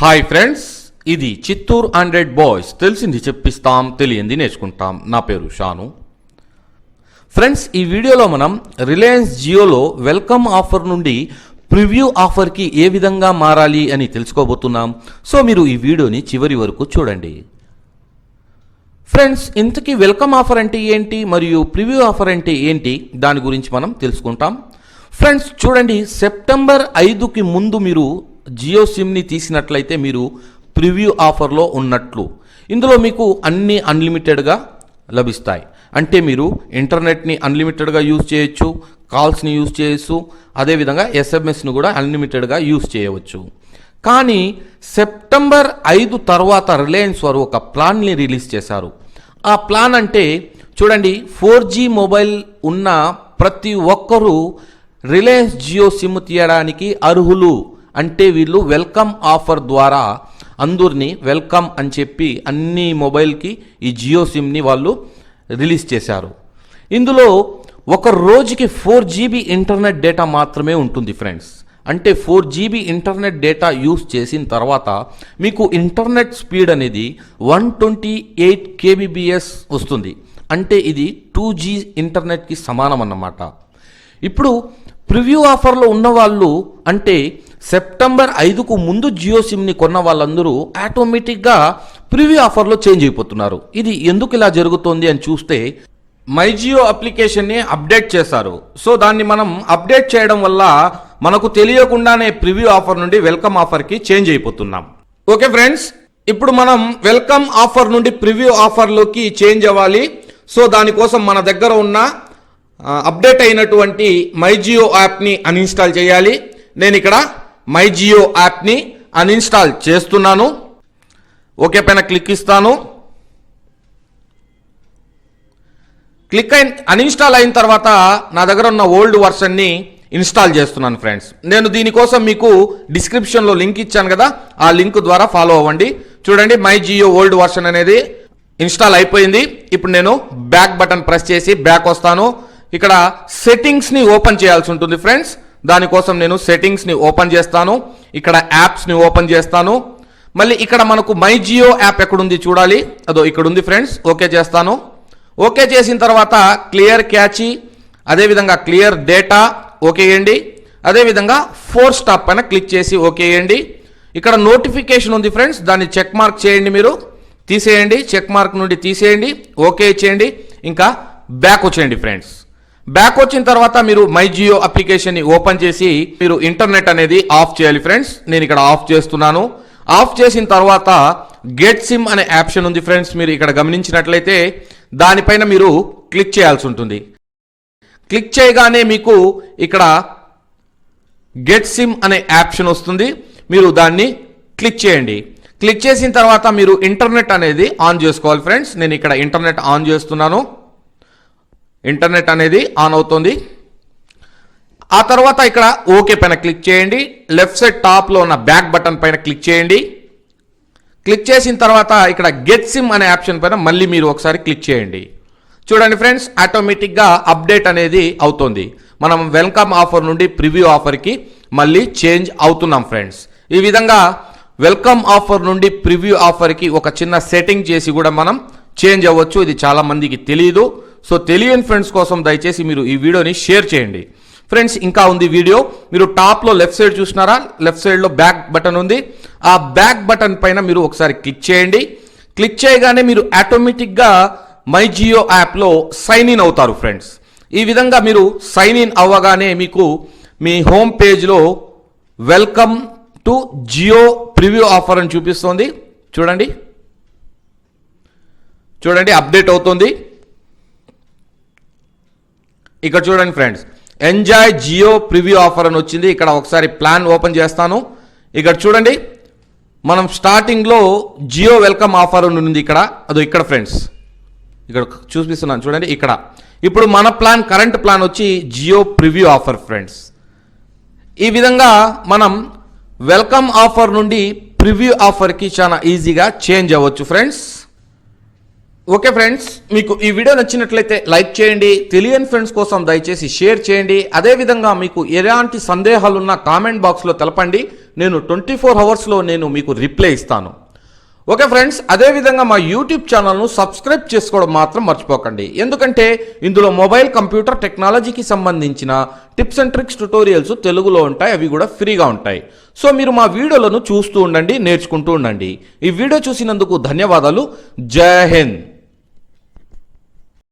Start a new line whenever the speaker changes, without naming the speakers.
Hi friends ఇది Chittoor hundred boys తెలిసింది చెప్పిస్తాం తెలియంది నేర్చుకుంటాం. నా పేరు షాను. ఫ్రెండ్స్ ఈ వీడియోలో మనం రిలయన్స్ జియోలో వెల్కమ్ ఆఫర్ నుండి ప్రివ్యూ ఆఫర్కి ఏ విధంగా మారాలి అని తెలుసుకోబోతున్నాం. సో మీరు ఈ వీడియోని చివరి వరకు చూడండి. ఫ్రెండ్స్ ఇంతకీ వెల్కమ్ ఆఫర్ అంటే ఏంటి మరియు ప్రివ్యూ ఆఫర్ అంటే ఏంటి దాని గురించి మనం తెలుసుకుంటాం. ఫ్రెండ్స్ చూడండి సెప్టెంబర్ ఐదుకి ముందు మీరు జియో సిమ్ని తీసినట్లయితే మీరు ప్రివ్యూ ఆఫర్లో ఉన్నట్లు. ఇందులో మీకు అన్ని అన్లిమిటెడ్గా లభిస్తాయి. అంటే మీరు ఇంటర్నెట్ని అన్లిమిటెడ్గా యూజ్ చేయొచ్చు కాల్స్ని యూజ్ చేయొచ్చు అదేవిధంగా ఎస్ఎంఎస్ని కూడా అన్లిమిటెడ్గా యూజ్ చేయవచ్చు. కానీ సెప్టెంబర్ ఐదు తర్వాత రిలయన్స్ వారు ఒక ప్లాన్ని రిలీజ్ చేశారు. ఆ ప్లాన్ అంటే చూడండి ఫోర్ జీ మొబైల్ ఉన్న ప్రతి ఒక్కరూ రిలయన్స్ జియో సిమ్ తీయడానికి అర్హులు. అంటే వీళ్ళు వెల్కమ్ ఆఫర్ ద్వారా అందరినీ వెల్కమ్ అని చెప్పి అన్ని మొబైల్కి ఈ జియో సిమ్ని వాళ్ళు రిలీజ్ చేశారు. ఇందులో ఒక రోజుకి ఫోర్ జీబీ ఇంటర్నెట్ డేటా మాత్రమే ఉంటుంది ఫ్రెండ్స్. అంటే four GB internet data use చేసిన తర్వాత మీకు ఇంటర్నెట్ స్పీడ్ అనేది వన్ ట్వంటీ ఎయిట్ కేబీబీఎస్ వస్తుంది. అంటే ఇది టూ జీ ఇంటర్నెట్కి సమానం అన్నమాట. ఇప్పుడు ప్రివ్యూ ఆఫర్లో ఉన్న వాళ్ళు అంటే సెప్టెంబర్ ఐదుకు ముందు జియో సిమ్ని కొన్న వాళ్ళందరూ ఆటోమేటిక్గా ప్రివ్యూ ఆఫర్లో చేంజ్ అయిపోతున్నారు. ఇది ఎందుకు ఇలా జరుగుతోంది అని చూస్తే మై జియో అప్లికేషన్ని అప్డేట్ చేశారు. సో దాన్ని మనం అప్డేట్ చేయడం వల్ల మనకు తెలియకుండానే ప్రివ్యూ ఆఫర్ నుండి వెల్కమ్ ఆఫర్కి చేంజ్ అయిపోతున్నాం. ఓకే ఫ్రెండ్స్ ఇప్పుడు మనం వెల్కమ్ ఆఫర్ నుండి ప్రివ్యూ ఆఫర్లోకి చేంజ్ అవ్వాలి. సో దానికోసం మన దగ్గర ఉన్న అప్డేట్ అయినటువంటి మై జియో యాప్ని అన్ఇన్స్టాల్ చేయాలి. నేను ఇక్కడ మై జియో యాప్ని అన్ఇన్స్టాల్ చేస్తున్నాను. ఓకే పైన క్లిక్ ఇస్తాను. క్లిక్ అయిన అన్ఇన్స్టాల్ అయిన తర్వాత నా దగ్గర ఉన్న ఓల్డ్ వర్షన్ని ఇన్స్టాల్ చేస్తున్నాను ఫ్రెండ్స్. నేను దీనికోసం మీకు డిస్క్రిప్షన్లో లింక్ ఇచ్చాను కదా ఆ లింక్ ద్వారా ఫాలో అవ్వండి. చూడండి మై జియో ఓల్డ్ వర్షన్ అనేది ఇన్స్టాల్ అయిపోయింది. ఇప్పుడు నేను బ్యాక్ బటన్ ప్రెస్ చేసి బ్యాక్ వస్తాను. ఇక్కడ సెట్టింగ్స్ని ఓపెన్ చేయాల్సి ఉంటుంది ఫ్రెండ్స్. దానికోసం నేను సెట్టింగ్స్ని ఓపెన్ చేస్తాను. ఇక్కడ యాప్స్ని ఓపెన్ చేస్తాను. మళ్ళీ ఇక్కడ మనకు మై జియో యాప్ ఎక్కడుంది చూడాలి. అదో ఇక్కడ ఉంది ఫ్రెండ్స్ ఓకే చేస్తాను. ఓకే చేసిన తర్వాత క్లియర్ క్యాచీ అదేవిధంగా క్లియర్ డేటా ఓకే చేయండి. అదేవిధంగా ఫోర్ స్టాప్ పైన క్లిక్ చేసి ఓకే చేయండి. ఇక్కడ నోటిఫికేషన్ ఉంది ఫ్రెండ్స్ దాన్ని చెక్ మార్క్ చేయండి మీరు. తీసేయండి. చెక్ మార్క్ నుండి తీసేయండి. ఓకే చేయండి. ఇంకా బ్యాక్ వచ్చేయండి ఫ్రెండ్స్ బ్యాక్ వచ్చిన తర్వాత మీరు మై జియో అప్లికేషన్ని ఓపెన్ చేసి మీరు ఇంటర్నెట్ అనేది ఆఫ్ చేయాలి ఫ్రెండ్స్ నేను ఇక్కడ ఆఫ్ చేస్తున్నాను. ఆఫ్ చేసిన తర్వాత గెట్ సిమ్ అనే ఆప్షన్ ఉంది ఫ్రెండ్స్ మీరు ఇక్కడ గమనించినట్లయితే దానిపైన మీరు క్లిక్ చేయాల్సి ఉంటుంది. క్లిక్ చేయగానే మీకు ఇక్కడ గెట్ సిమ్ అనే ఆప్షన్ వస్తుంది. మీరు దాన్ని క్లిక్ చేయండి. క్లిక్ చేసిన తర్వాత మీరు ఇంటర్నెట్ అనేది ఆన్ చేసుకోవాలి ఫ్రెండ్స్ నేను ఇక్కడ ఇంటర్నెట్ ఆన్ చేస్తున్నాను. ఇంటర్నెట్ అనేది ఆన్ అవుతుంది. ఆ తర్వాత ఇక్కడ ఓకే పైన క్లిక్ చేయండి. లెఫ్ట్ సైడ్ టాప్లో ఉన్న బ్యాక్ బటన్ పైన క్లిక్ చేయండి. క్లిక్ చేసిన తర్వాత ఇక్కడ గెట్ సిమ్ అనే ఆప్షన్ పైన మళ్ళీ మీరు ఒకసారి క్లిక్ చేయండి. చూడండి ఫ్రెండ్స్ ఆటోమేటిక్గా అప్డేట్ అనేది అవుతుంది. మనం వెల్కమ్ ఆఫర్ నుండి ప్రివ్యూ ఆఫర్కి మళ్ళీ చేంజ్ అవుతున్నాం ఫ్రెండ్స్. ఈ విధంగా వెల్కమ్ ఆఫర్ నుండి ప్రివ్యూ ఆఫర్కి ఒక చిన్న సెట్టింగ్ చేసి కూడా మనం చేంజ్ అవ్వచ్చు. ఇది చాలా మందికి తెలియదు సో తెలియని ఫ్రెండ్స్ కోసం దయచేసి మీరు ఈ వీడియోని షేర్ చేయండి. ఫ్రెండ్స్ ఇంకా ఉంది వీడియో. మీరు టాప్లో లెఫ్ట్ సైడ్ చూసినారా లెఫ్ట్ సైడ్లో బ్యాక్ బటన్ ఉంది. ఆ బ్యాక్ బటన్ పైన మీరు ఒకసారి క్లిక్ చేయండి. క్లిక్ చేయగానే మీరు ఆటోమేటిక్గా మై జియో యాప్లో సైన్ ఇన్ అవుతారు ఫ్రెండ్స్. ఈ విధంగా మీరు సైన్ ఇన్ అవ్వగానే మీకు మీ హోమ్ పేజ్లో welcome to Jio preview offer అని చూపిస్తోంది. చూడండి. చూడండి అప్డేట్ అవుతుంది. ఇక్కడ చూడండి friends enjoy Jio preview offer అని వచ్చింది. ఇక్కడ ఒకసారి ప్లాన్ ఓపెన్ చేస్తాను. ఇక్కడ చూడండి మనం స్టార్టింగ్లో జియో వెల్కమ్ ఆఫర్ అని ఉంది ఇక్కడ. అదో ఇక్కడ ఫ్రెండ్స్ ఇక్కడ చూపిస్తున్నాను చూడండి ఇక్కడ. ఇప్పుడు మన ప్లాన్ కరెంట్ ప్లాన్ వచ్చి జియో ప్రివ్యూ ఆఫర్ ఫ్రెండ్స్. ఈ విధంగా మనం వెల్కమ్ ఆఫర్ నుండి ప్రివ్యూ ఆఫర్కి చాలా ఈజీగా చేంజ్ అవ్వచ్చు ఫ్రెండ్స్. ఓకే ఫ్రెండ్స్ మీకు ఈ వీడియో నచ్చినట్లయితే లైక్ చేయండి తెలియని ఫ్రెండ్స్ కోసం దయచేసి షేర్ చేయండి అదేవిధంగా మీకు ఎలాంటి సందేహాలున్నా కామెంట్ బాక్స్లో తెలపండి నేను ట్వంటీ ఫోర్ అవర్స్లో నేను మీకు రిప్లై ఇస్తాను. ఓకే ఫ్రెండ్స్ అదేవిధంగా మా యూట్యూబ్ ఛానల్ను సబ్స్క్రైబ్ చేసుకోవడం మాత్రం మర్చిపోకండి. ఎందుకంటే ఇందులో మొబైల్ కంప్యూటర్ టెక్నాలజీకి సంబంధించిన టిప్స్ అండ్ ట్రిక్స్ ట్యుటోరియల్స్ తెలుగులో ఉంటాయి అవి కూడా ఫ్రీగా ఉంటాయి. సో మీరు మా వీడియోలను చూస్తూ ఉండండి నేర్చుకుంటూ ఉండండి. ఈ వీడియో చూసినందుకు ధన్యవాదాలు. జై హింద్.